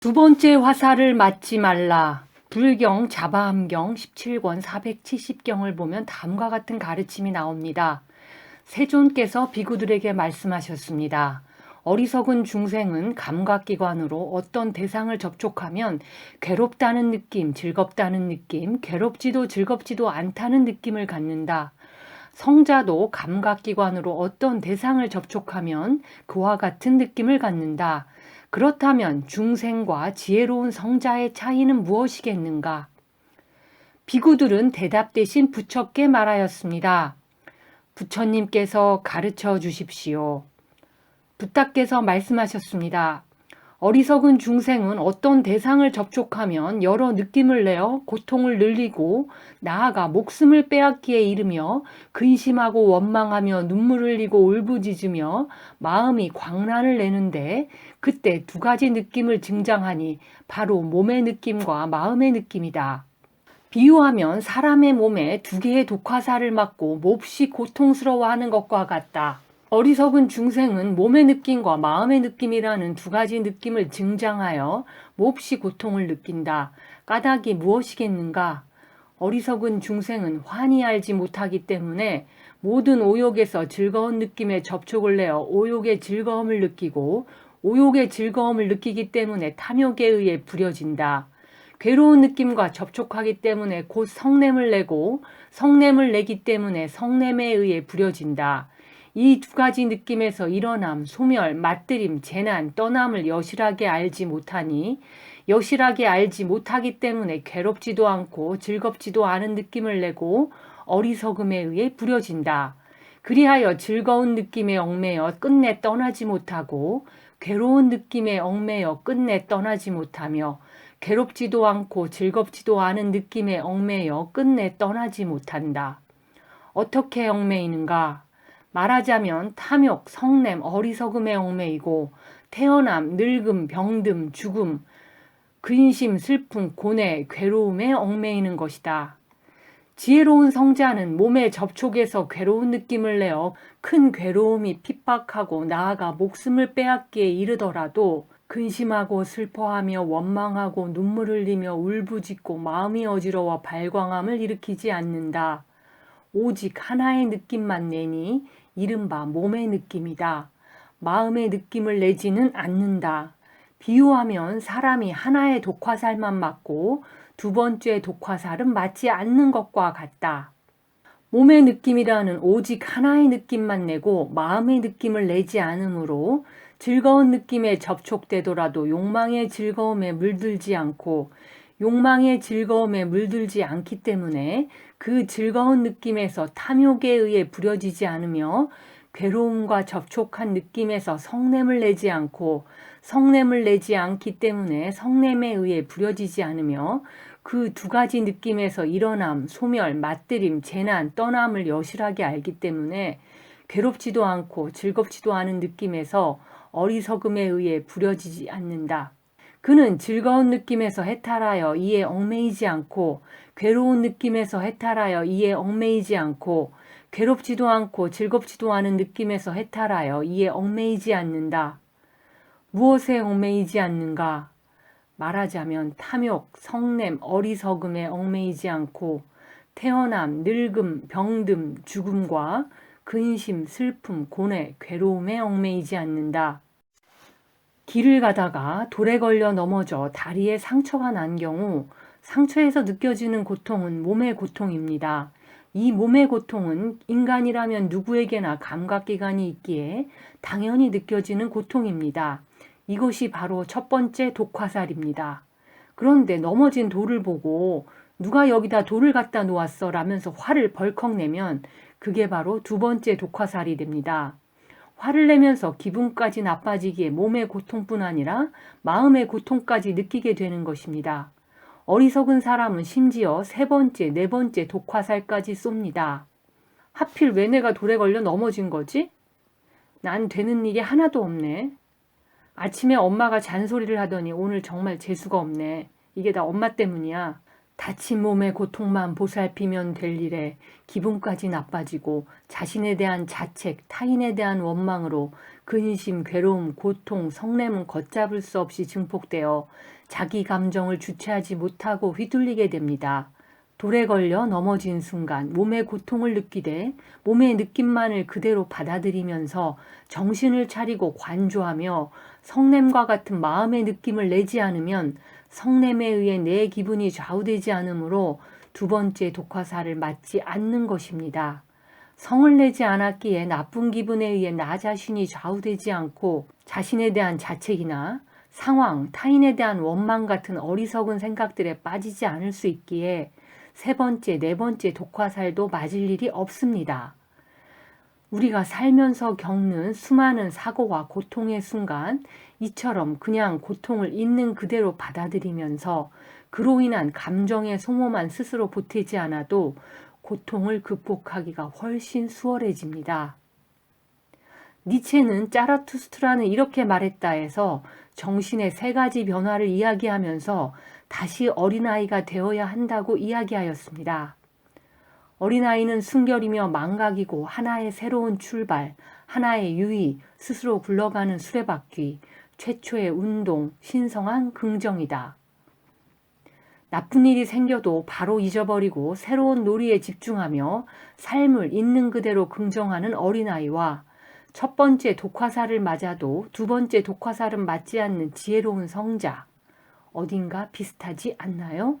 두 번째 화살을 맞지 말라. 불경 자바함경 17권 470경을 보면 다음과 같은 가르침이 나옵니다. 세존께서 비구들에게 말씀하셨습니다. 어리석은 중생은 감각기관으로 어떤 대상을 접촉하면 괴롭다는 느낌, 즐겁다는 느낌, 괴롭지도 즐겁지도 않다는 느낌을 갖는다. 성자도 감각기관으로 어떤 대상을 접촉하면 그와 같은 느낌을 갖는다. 그렇다면 중생과 지혜로운 성자의 차이는 무엇이겠는가? 비구들은 대답 대신 부처께 말하였습니다. 부처님께서 가르쳐 주십시오. 부탁께서 말씀하셨습니다. 어리석은 중생은 어떤 대상을 접촉하면 여러 느낌을 내어 고통을 늘리고 나아가 목숨을 빼앗기에 이르며 근심하고 원망하며 눈물을 흘리고 울부짖으며 마음이 광란을 내는데 그때 두 가지 느낌을 증장하니 바로 몸의 느낌과 마음의 느낌이다. 비유하면 사람의 몸에 두 개의 독화살을 맞고 몹시 고통스러워하는 것과 같다. 어리석은 중생은 몸의 느낌과 마음의 느낌이라는 두 가지 느낌을 증장하여 몹시 고통을 느낀다. 까닭이 무엇이겠는가? 어리석은 중생은 환히 알지 못하기 때문에 모든 오욕에서 즐거운 느낌에 접촉을 내어 오욕의 즐거움을 느끼고 오욕의 즐거움을 느끼기 때문에 탐욕에 의해 부려진다. 괴로운 느낌과 접촉하기 때문에 곧 성냄을 내고 성냄을 내기 때문에 성냄에 의해 부려진다. 이 두 가지 느낌에서 일어남, 소멸, 맞들임, 재난, 떠남을 여실하게 알지 못하니 여실하게 알지 못하기 때문에 괴롭지도 않고 즐겁지도 않은 느낌을 내고 어리석음에 의해 부려진다. 그리하여 즐거운 느낌에 얽매여 끝내 떠나지 못하고 괴로운 느낌에 얽매여 끝내 떠나지 못하며 괴롭지도 않고 즐겁지도 않은 느낌에 얽매여 끝내 떠나지 못한다. 어떻게 얽매이는가? 말하자면 탐욕, 성냄, 어리석음에 얽매이고 태어남, 늙음, 병듦, 죽음, 근심, 슬픔, 고뇌, 괴로움에 얽매이는 것이다. 지혜로운 성자는 몸의 접촉에서 괴로운 느낌을 내어 큰 괴로움이 핍박하고 나아가 목숨을 빼앗기에 이르더라도 근심하고 슬퍼하며 원망하고 눈물 흘리며 울부짖고 마음이 어지러워 발광함을 일으키지 않는다. 오직 하나의 느낌만 내니 이른바 몸의 느낌이다. 마음의 느낌을 내지는 않는다. 비유하면 사람이 하나의 독화살만 맞고 두 번째 독화살은 맞지 않는 것과 같다. 몸의 느낌이라는 오직 하나의 느낌만 내고 마음의 느낌을 내지 않으므로 즐거운 느낌에 접촉되더라도 욕망의 즐거움에 물들지 않고 욕망의 즐거움에 물들지 않기 때문에 그 즐거운 느낌에서 탐욕에 의해 부려지지 않으며 괴로움과 접촉한 느낌에서 성냄을 내지 않고 성냄을 내지 않기 때문에 성냄에 의해 부려지지 않으며 그 두 가지 느낌에서 일어남, 소멸, 맞들임, 재난, 떠남을 여실하게 알기 때문에 괴롭지도 않고 즐겁지도 않은 느낌에서 어리석음에 의해 부려지지 않는다. 그는 즐거운 느낌에서 해탈하여 이에 얽매이지 않고 괴로운 느낌에서 해탈하여 이에 얽매이지 않고 괴롭지도 않고 즐겁지도 않은 느낌에서 해탈하여 이에 얽매이지 않는다. 무엇에 얽매이지 않는가? 말하자면 탐욕, 성냄, 어리석음에 얽매이지 않고 태어남, 늙음, 병듦, 죽음과 근심, 슬픔, 고뇌, 괴로움에 얽매이지 않는다. 길을 가다가 돌에 걸려 넘어져 다리에 상처가 난 경우 상처에서 느껴지는 고통은 몸의 고통입니다. 이 몸의 고통은 인간이라면 누구에게나 감각기관이 있기에 당연히 느껴지는 고통입니다. 이것이 바로 첫 번째 독화살입니다. 그런데 넘어진 돌을 보고 누가 여기다 돌을 갖다 놓았어 라면서 화를 벌컥 내면 그게 바로 두 번째 독화살이 됩니다. 화를 내면서 기분까지 나빠지기에 몸의 고통뿐 아니라 마음의 고통까지 느끼게 되는 것입니다. 어리석은 사람은 심지어 세 번째, 네 번째 독화살까지 쏩니다. 하필 왜 내가 돌에 걸려 넘어진 거지? 난 되는 일이 하나도 없네. 아침에 엄마가 잔소리를 하더니 오늘 정말 재수가 없네. 이게 다 엄마 때문이야. 다친 몸의 고통만 보살피면 될 일에 기분까지 나빠지고 자신에 대한 자책, 타인에 대한 원망으로 근심, 괴로움, 고통, 성냄은 걷잡을 수 없이 증폭되어 자기 감정을 주체하지 못하고 휘둘리게 됩니다. 돌에 걸려 넘어진 순간 몸의 고통을 느끼되 몸의 느낌만을 그대로 받아들이면서 정신을 차리고 관조하며 성냄과 같은 마음의 느낌을 내지 않으면 성냄에 의해 내 기분이 좌우되지 않으므로 두 번째 독화사를 맞지 않는 것입니다. 성을 내지 않았기에 나쁜 기분에 의해 나 자신이 좌우되지 않고 자신에 대한 자책이나 상황, 타인에 대한 원망 같은 어리석은 생각들에 빠지지 않을 수 있기에 세 번째, 네 번째 독화살도 맞을 일이 없습니다. 우리가 살면서 겪는 수많은 사고와 고통의 순간 이처럼 그냥 고통을 있는 그대로 받아들이면서 그로 인한 감정의 소모만 스스로 보태지 않아도 고통을 극복하기가 훨씬 수월해집니다. 니체는 짜라투스트라는 이렇게 말했다 해서 정신의 세 가지 변화를 이야기하면서 다시 어린아이가 되어야 한다고 이야기하였습니다. 어린아이는 순결이며 망각이고 하나의 새로운 출발, 하나의 유의, 스스로 굴러가는 수레바퀴, 최초의 운동, 신성한 긍정이다. 나쁜 일이 생겨도 바로 잊어버리고 새로운 놀이에 집중하며 삶을 있는 그대로 긍정하는 어린아이와 첫 번째 독화살을 맞아도 두 번째 독화살은 맞지 않는 지혜로운 성자. 어딘가 비슷하지 않나요?